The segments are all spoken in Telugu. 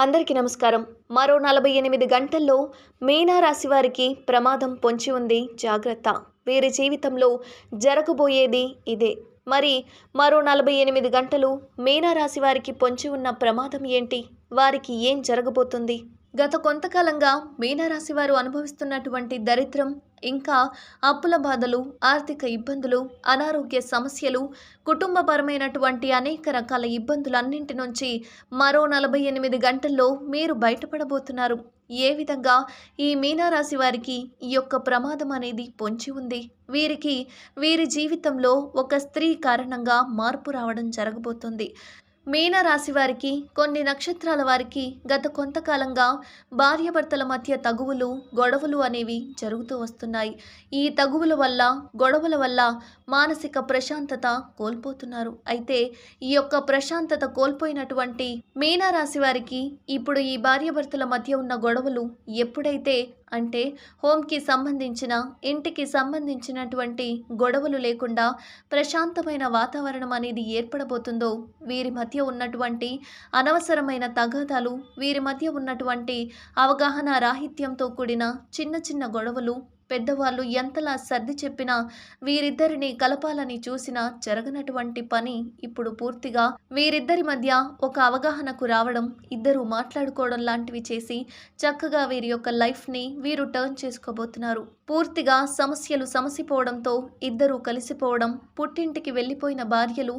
అందరికీ నమస్కారం. మరో నలభై ఎనిమిది గంటల్లో మీనా రాశి వారికి ప్రమాదం పొంచి ఉంది. జాగ్రత్త. వీరి జీవితంలో జరగబోయేది ఇదే. మరి మరో నలభై ఎనిమిది గంటలు మీనా రాశి వారికి పొంచి ఉన్న ప్రమాదం ఏంటి? వారికి ఏం జరగబోతుంది? గత కొంతకాలంగా మీనరాశి వారు అనుభవిస్తున్నటువంటి దరిద్రం ఇంకా అప్పుల బాధలు ఆర్థిక ఇబ్బందులు అనారోగ్య సమస్యలు కుటుంబపరమైనటువంటి అనేక రకాల ఇబ్బందులన్నింటి నుంచి మరో నలభై ఎనిమిది గంటల్లో మీరు బయటపడబోతున్నారు. ఏ విధంగా ఈ మీనారాశి వారికి ఈ యొక్క ప్రమాదం అనేది పొంచి ఉంది? వీరికి వీరి జీవితంలో ఒక స్త్రీ కారణంగా మార్పు రావడం జరగబోతుంది. మీనరాశి వారికి కొన్ని నక్షత్రాల వారికి గత కొంతకాలంగా భార్యాభర్తల మధ్య తగువులు గొడవలు అనేవి జరుగుతూ వస్తున్నాయి. ఈ తగువుల వల్ల గొడవల వల్ల మానసిక ప్రశాంతత కోల్పోతున్నారు. అయితే ఈ యొక్క ప్రశాంతత కోల్పోయినటువంటి మీనరాశి వారికి ఇప్పుడు ఈ భార్యాభర్తల మధ్య ఉన్న గొడవలు ఎప్పుడైతే అంటే హోమ్కి సంబంధించిన ఇంటికి సంబంధించినటువంటి గొడవలు లేకుండా ప్రశాంతమైన వాతావరణం అనేది ఏర్పడబోతుందో వీరి మధ్య ఉన్నటువంటి అనవసరమైన తగాదాలు వీరి మధ్య ఉన్నటువంటి అవగాహన రాహిత్యంతో కూడిన చిన్న చిన్న గొడవలు పెద్దవాళ్ళు ఎంతలా సర్ది చెప్పినా వీరిద్దరిని కలపాలని చూసినా జరగనటువంటి పని ఇప్పుడు పూర్తిగా వీరిద్దరి మధ్య ఒక అవగాహనకు రావడం ఇద్దరు మాట్లాడుకోవడం లాంటివి చేసి చక్కగా వీరి యొక్క లైఫ్ని వీరు టర్న్ చేసుకోబోతున్నారు. పూర్తిగా సమస్యలు సమసిపోవడంతో ఇద్దరూ కలిసిపోవడం పుట్టింటికి వెళ్ళిపోయిన భార్యలు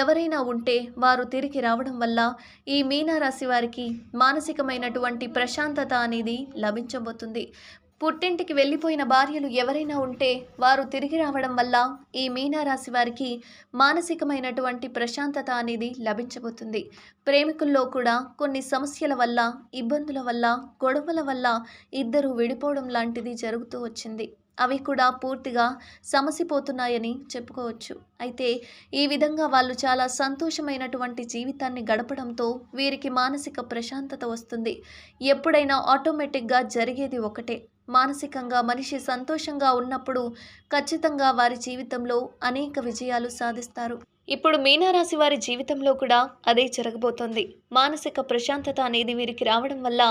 ఎవరైనా ఉంటే వారు తిరిగి రావడం వల్ల ఈ మీనారాశి వారికి మానసికమైనటువంటి ప్రశాంతత అనేది లభించబోతుంది. పుట్టింటికి వెళ్ళిపోయిన భార్యలు ఎవరైనా ఉంటే వారు తిరిగి రావడం వల్ల ఈ మీనారాశి వారికి మానసికమైనటువంటి ప్రశాంతత అనేది లభించబోతుంది. ప్రేమికుల్లో కూడా కొన్ని సమస్యల వల్ల ఇబ్బందుల వల్ల గొడవల వల్ల ఇద్దరు విడిపోవడం లాంటిది జరుగుతూ వచ్చింది. అవి కూడా పూర్తిగా సమసిపోతున్నాయని చెప్పుకోవచ్చు. అయితే ఈ విధంగా వాళ్ళు చాలా సంతోషమైనటువంటి జీవితాన్ని గడపడంతో వీరికి మానసిక ప్రశాంతత వస్తుంది. ఎప్పుడైనా ఆటోమేటిక్గా జరిగేది ఒకటే. మానసికంగా మనిషి సంతోషంగా ఉన్నప్పుడు ఖచ్చితంగా వారి జీవితంలో అనేక విజయాలు సాధిస్తారు. ఇప్పుడు మీనారాశి వారి జీవితంలో కూడా అదే జరగబోతోంది. మానసిక ప్రశాంతత అనేది వీరికి రావడం వల్ల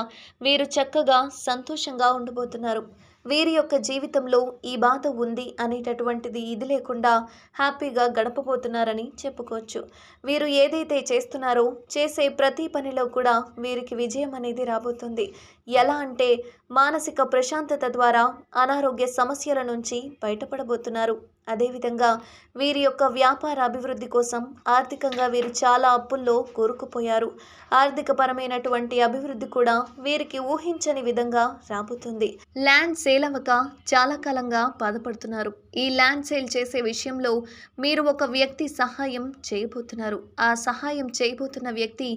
వీరు చక్కగా సంతోషంగా ఉండబోతున్నారు వీరి యొక్క జీవితంలో ఈ బాధ ఉంది అనేటటువంటిది ఇది లేకుండా హ్యాపీగా గడపబోతున్నారని చెప్పుకోవచ్చు. వీరు ఏదైతే చేస్తున్నారో చేసే ప్రతి పనిలో కూడా వీరికి విజయం అనేది రాబోతుంది. ఎలా అంటే మానసిక ప్రశాంతత ద్వారా అనారోగ్య సమస్యల నుంచి బయటపడబోతున్నారు. అదేవిధంగా వీరి యొక్క వ్యాపార అభివృద్ధి కోసం ఆర్థికంగా వీరు చాలా అప్పుల్లో కూరుకుపోయారు. ఆర్థికపరమైనటువంటి అభివృద్ధి కూడా వీరికి ఊహించని విధంగా రాబోతుంది. ల్యాండ్ సేల్ అవ్వక చాలా కాలంగా బాధపడుతున్నారు. ఈ ల్యాండ్ సేల్ చేసే విషయంలో మీరు ఒక వ్యక్తి సహాయం చేయబోతున్నారు. ఆ సహాయం చేయబోతున్న వ్యక్తి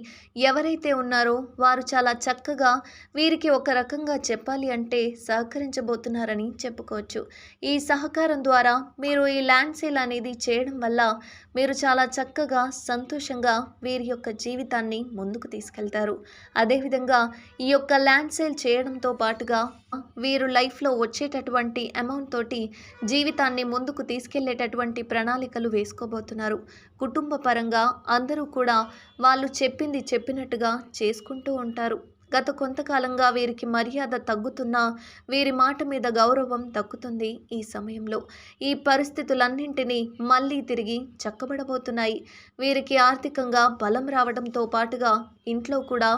ఎవరైతే ఉన్నారో వారు చాలా చక్కగా వీరికి ఒక రకంగా చెప్పాలి అంటే సహకరించబోతున్నారని చెప్పుకోవచ్చు. ఈ సహకారం ద్వారా మీరు ఈ ల్యాండ్ సేల్ అనేది చేయడం వల్ల మీరు చాలా చక్కగా సంతోషంగా వీరి యొక్క జీవితాన్ని ముందుకు తీసుకెళ్తారు. అదేవిధంగా ఈ యొక్క ల్యాండ్ సేల్ చేయడంతో పాటుగా వీరు లైఫ్లో వచ్చేటటువంటి అమౌంట్ తోటి జీవితాన్ని ముందుకు తీసుకెళ్ళేటటువంటి ప్రణాళికలు వేసుకోబోతున్నారు. కుటుంబ పరంగా అందరూ కూడా వాళ్ళు చెప్పింది చెప్పినట్టుగా చేసుకుంటూ ఉంటారు. గత కొంతకాలంగా వీరికి మర్యాద తగ్గుతున్నా వీరి మాట మీద గౌరవం తగ్గుతుంది ఈ సమయంలో. ఈ పరిస్థితులన్నింటినీ మళ్ళీ తిరిగి చక్కబడబోతున్నాయి. వీరికి ఆర్థికంగా బలం రావడంతో పాటుగా ఇంట్లో కూడా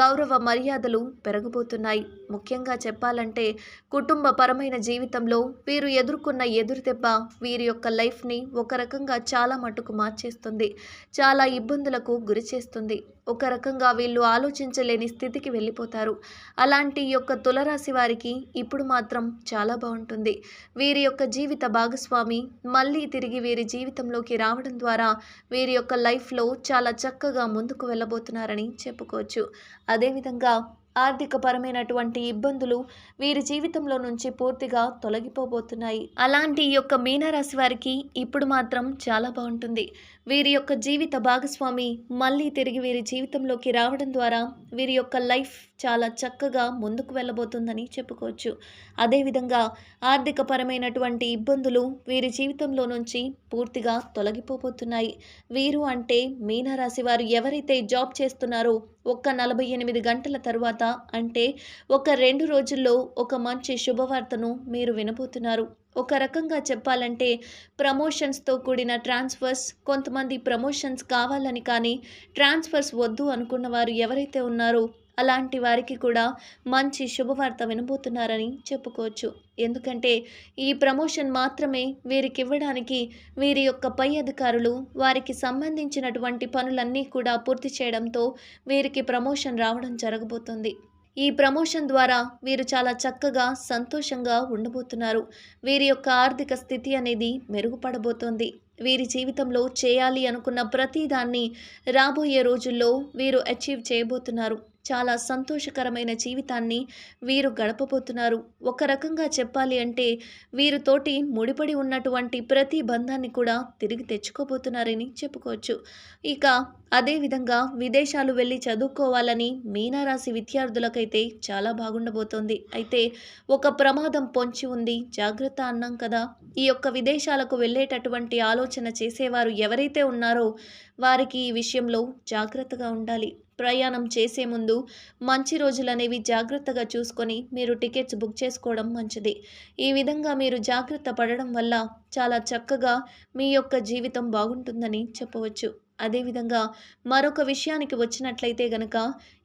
గౌరవ మర్యాదలు పెరగబోతున్నాయి. ముఖ్యంగా చెప్పాలంటే కుటుంబ పరమైన జీవితంలో వీరు ఎదుర్కొన్న ఎదురుదెబ్బ వీరి యొక్క లైఫ్ని ఒక రకంగా చాలా మటుకు మార్చేస్తుంది. చాలా ఇబ్బందులకు గురి చేస్తుంది ఒక రకంగా వీళ్ళు ఆలోచించలేని స్థితికి వెళ్ళిపోతారు. అలాంటి యొక్క తులరాశి వారికి ఇప్పుడు మాత్రం చాలా బాగుంటుంది. వీరి యొక్క జీవిత భాగస్వామి మళ్ళీ తిరిగి వీరి జీవితంలోకి రావడం ద్వారా వీరి యొక్క లైఫ్లో చాలా చక్కగా ముందుకు వెళ్ళబోతున్నారని చెప్పుకోవచ్చు. అదేవిధంగా ఆర్థిక పరమైనటువంటి ఇబ్బందులు వీరి జీవితంలో నుంచి పూర్తిగా తొలగిపోబోతున్నాయి. అలాంటి ఈ యొక్క మీనరాశి వారికి ఇప్పుడు మాత్రం చాలా బాగుంటుంది. వీరి యొక్క జీవిత భాగస్వామి మళ్ళీ తిరిగి వీరి జీవితంలోకి రావడం ద్వారా వీరి యొక్క లైఫ్ చాలా చక్కగా ముందుకు వెళ్ళబోతుందని చెప్పుకోవచ్చు. అదేవిధంగా ఆర్థికపరమైనటువంటి ఇబ్బందులు వీరి జీవితంలో నుంచి పూర్తిగా తొలగిపోబోతున్నాయి. వీరు అంటే మీనరాశి వారు ఎవరైతే జాబ్ చేస్తున్నారో ఒక్క నలభై ఎనిమిది గంటల తర్వాత అంటే ఒక రెండు రోజుల్లో ఒక మంచి శుభవార్తను మీరు వినబోతున్నారు. ఒక రకంగా చెప్పాలంటే ప్రమోషన్స్తో కూడిన ట్రాన్స్ఫర్స్ కొంతమంది ప్రమోషన్స్ కావాలని కానీ ట్రాన్స్ఫర్స్ వద్దు అనుకున్న వారు ఎవరైతే ఉన్నారో అలాంటి వారికి కూడా మంచి శుభవార్త వినబోతున్నారని చెప్పుకోవచ్చు. ఎందుకంటే ఈ ప్రమోషన్ మాత్రమే వీరికి ఇవ్వడానికి వీరి యొక్క పై అధికారులు వారికి సంబంధించినటువంటి పనులన్నీ కూడా పూర్తి చేయడంతో వీరికి ప్రమోషన్ రావడం జరగబోతుంది. ఈ ప్రమోషన్ ద్వారా వీరు చాలా చక్కగా సంతోషంగా ఉండబోతున్నారు. వీరి యొక్క ఆర్థిక స్థితి అనేది మెరుగుపడబోతోంది. వీరి జీవితంలో చేయాలి అనుకున్న ప్రతిదాన్ని రాబోయే రోజుల్లో వీరు అచీవ్ చేయబోతున్నారు. చాలా సంతోషకరమైన జీవితాన్ని వీరు గడపబోతున్నారు. ఒక రకంగా చెప్పాలి అంటే వీరితోటి ముడిపడి ఉన్నటువంటి ప్రతి బంధాన్ని కూడా తిరిగి తెచ్చుకోబోతున్నారని చెప్పుకోవచ్చు. ఇక అదేవిధంగా విదేశాలు వెళ్ళి చదువుకోవాలని మీనారాశి విద్యార్థులకైతే చాలా బాగుండబోతోంది. అయితే ఒక ప్రమాదం పొంచి ఉంది. జాగ్రత్త అన్నాం కదా. ఈ యొక్క విదేశాలకు వెళ్ళేటటువంటి ఆలోచన చేసేవారు ఎవరైతే ఉన్నారో వారికి ఈ విషయంలో జాగ్రత్తగా ఉండాలి. ప్రయాణం చేసే ముందు మంచి రోజులు అనేవి జాగ్రత్తగా చూసుకొని మీరు టికెట్స్ బుక్ చేసుకోవడం మంచిది. ఈ విధంగా మీరు జాగ్రత్త పడడం వల్ల చాలా చక్కగా మీ యొక్క జీవితం బాగుంటుందని చెప్పవచ్చు. అదేవిధంగా మరొక విషయానికి వచ్చినట్లయితే గనక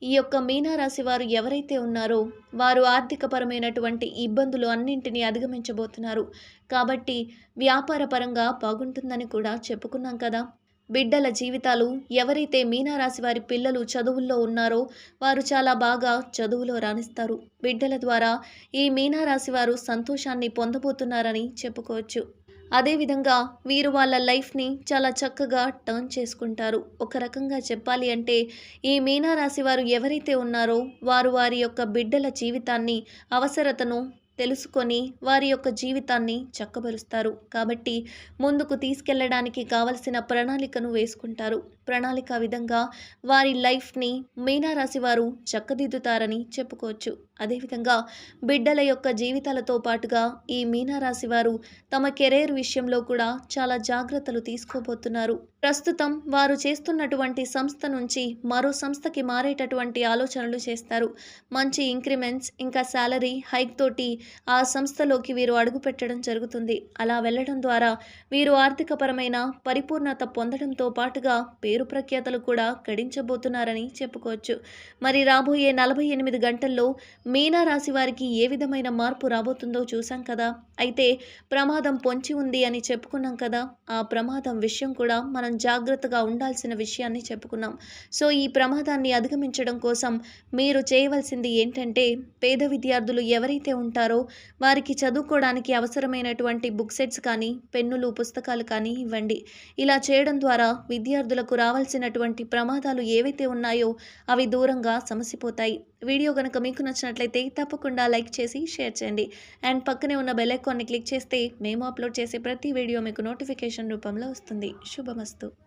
ఈ యొక్క మీనారాశి వారు ఎవరైతే ఉన్నారో వారు ఆర్థికపరమైనటువంటి ఇబ్బందులు అన్నింటినీ అధిగమించబోతున్నారు. కాబట్టి వ్యాపారపరంగా బాగుంటుందని కూడా చెప్పుకున్నాం కదా! బిడ్డల జీవితాలు ఎవరైతే మీనారాశి వారి పిల్లలు చదువుల్లో ఉన్నారో వారు చాలా బాగా చదువులో రాణిస్తారు. బిడ్డల ద్వారా ఈ మీనారాశి వారు సంతోషాన్ని పొందబోతున్నారని చెప్పుకోవచ్చు. అదేవిధంగా వీరు వాళ్ళ లైఫ్ని చాలా చక్కగా టర్న్ చేసుకుంటారు. ఒక రకంగా చెప్పాలి అంటే ఈ మీనారాశి వారు ఎవరైతే ఉన్నారో వారు వారి యొక్క బిడ్డల జీవితాన్ని అవసరతను తెలుసుకొని వారి యొక్క జీవితాన్ని చక్కబరుస్తారు. కాబట్టి ముందుకు తీసుకెళ్ళడానికి కావలసిన ప్రణాళికను వేసుకుంటారు. ప్రణాళిక విధంగా వారి లైఫ్ని మీనారాశి వారు చక్కదిద్దుతారని చెప్పుకోవచ్చు. అదేవిధంగా బిడ్డల యొక్క జీవితాలతో పాటుగా ఈ మీనారాశి వారు తమ కెరీర్ విషయంలో కూడా చాలా జాగ్రత్తలు తీసుకోబోతున్నారు. ప్రస్తుతం వారు చేస్తున్నటువంటి సంస్థ నుంచి మరో సంస్థకి మారేటటువంటి ఆలోచనలు చేస్తారు. మంచి ఇంక్రిమెంట్స్ ఇంకా శాలరీ హైక్ తోటి ఆ సంస్థలోకి వీరు అడుగు పెట్టడం జరుగుతుంది. అలా వెళ్ళడం ద్వారా వీరు ఆర్థికపరమైన పరిపూర్ణత పొందడంతో పాటుగా పేరు ప్రఖ్యాతలు కూడా గడించబోతున్నారని చెప్పుకోవచ్చు. మరి రాబోయే నలభై ఎనిమిది గంటల్లో మీనా రాశి వారికి ఏ విధమైన మార్పు రాబోతుందో చూసాం కదా. అయితే ప్రమాదం పొంచి ఉంది అని చెప్పుకున్నాం కదా. ఆ ప్రమాదం విషయం కూడా మనం జాగ్రత్తగా ఉండాల్సిన విషయాన్ని చెప్పుకున్నాం. సో ఈ ప్రమాదాన్ని అధిగమించడం కోసం మీరు చేయవలసింది ఏంటంటే పేద విద్యార్థులు ఎవరైతే ఉంటారో వారికి చదువుకోవడానికి అవసరమైనటువంటి బుక్ సెట్స్ కానీ పెన్నులు పుస్తకాలు కానీ ఇవ్వండి. ఇలా చేయడం ద్వారా విద్యార్థులకు రావాల్సినటువంటి ప్రమాదాలు ఏవైతే ఉన్నాయో అవి దూరంగా సమసిపోతాయి. వీడియో కనుక మీకు నచ్చినట్లయితే తప్పకుండా లైక్ చేసి షేర్ చేయండి. అండ్ పక్కనే ఉన్న బెల్ ఐకాన్ని క్లిక్ చేస్తే మేము అప్లోడ్ చేసే ప్రతి వీడియో మీకు నోటిఫికేషన్ రూపంలో వస్తుంది. శుభమస్తు.